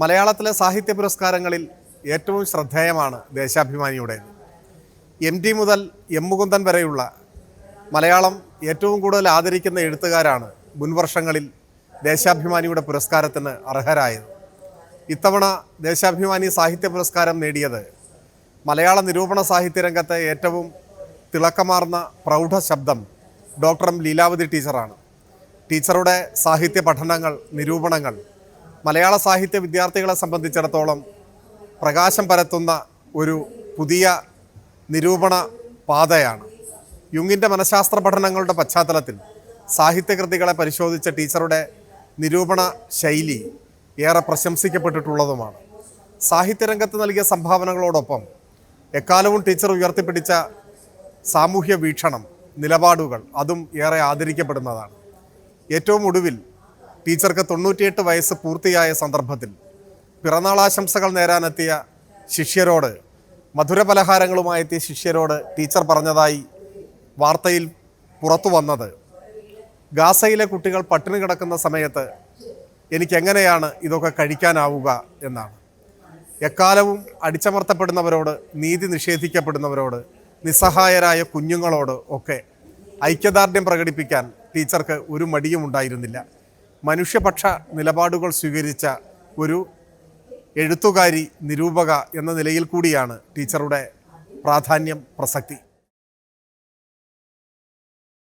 മലയാളത്തിലെ സാഹിത്യ പുരസ്കാരങ്ങളിൽ ഏറ്റവും ശ്രദ്ധേയമാണ് ദേശാഭിമാനിയുടെ. എം ടി മുതൽ എം മുകുന്ദൻ വരെയുള്ള മലയാളം ഏറ്റവും കൂടുതൽ ആദരിക്കുന്ന എഴുത്തുകാരാണ് മുൻവർഷങ്ങളിൽ ദേശാഭിമാനിയുടെ പുരസ്കാരത്തിന് അർഹരായത്. ഇത്തവണ ദേശാഭിമാനി സാഹിത്യ പുരസ്കാരം നേടിയത് മലയാള നിരൂപണ സാഹിത്യ രംഗത്തെ ഏറ്റവും തിളക്കമാർന്ന പ്രൗഢ ശബ്ദം ഡോക്ടർ എം ലീലാവതി ടീച്ചറാണ്. ടീച്ചറുടെ സാഹിത്യ പഠനങ്ങൾ നിരൂപണങ്ങൾ മലയാള സാഹിത്യ വിദ്യാർത്ഥികളെ സംബന്ധിച്ചിടത്തോളം പ്രകാശം പരത്തുന്ന ഒരു പുതിയ നിരൂപണ പാതയാണ്. യുങ്ങിന്റെ മനഃശാസ്ത്ര പഠനങ്ങളുടെ പശ്ചാത്തലത്തിൽ സാഹിത്യകൃതികളെ പരിശോധിച്ച ടീച്ചറുടെ നിരൂപണ ശൈലി ഏറെ പ്രശംസിക്കപ്പെട്ടിട്ടുള്ളതുമാണ്. സാഹിത്യരംഗത്ത് നൽകിയ സംഭാവനകളോടൊപ്പം എക്കാലവും ടീച്ചർ ഉയർത്തിപ്പിടിച്ച സാമൂഹ്യ വീക്ഷണം നിലപാടുകൾ അതും ഏറെ ആദരിക്കപ്പെടുന്നതാണ്. ഏറ്റവും ഒടുവിൽ ടീച്ചർക്ക് തൊണ്ണൂറ്റിയെട്ട് വയസ്സ് പൂർത്തിയായ സന്ദർഭത്തിൽ പിറന്നാളാശംസകൾ നേരാനെത്തിയ ശിഷ്യരോട് മധുര എത്തിയ ശിഷ്യരോട് ടീച്ചർ പറഞ്ഞതായി വാർത്തയിൽ പുറത്തു വന്നത്. ഗാസയിലെ കുട്ടികൾ പട്ടിണി കിടക്കുന്ന സമയത്ത് എനിക്കെങ്ങനെയാണ് ഇതൊക്കെ കഴിക്കാനാവുക എന്നാണ്. എക്കാലവും അടിച്ചമർത്തപ്പെടുന്നവരോട് നീതി നിഷേധിക്കപ്പെടുന്നവരോട് നിസ്സഹായരായ കുഞ്ഞുങ്ങളോട് ഒക്കെ ഐക്യദാർഢ്യം പ്രകടിപ്പിക്കാൻ ടീച്ചർക്ക് ഒരു മടിയും ഉണ്ടായിരുന്നില്ല മനുഷ്യപക്ഷ നിലപാടുകൾ സ്വീകരിച്ച ഒരു എഴുത്തുകാരി നിരൂപക എന്ന നിലയിൽ കൂടിയാണ് ടീച്ചറുടെ പ്രാധാന്യം പ്രസക്തി.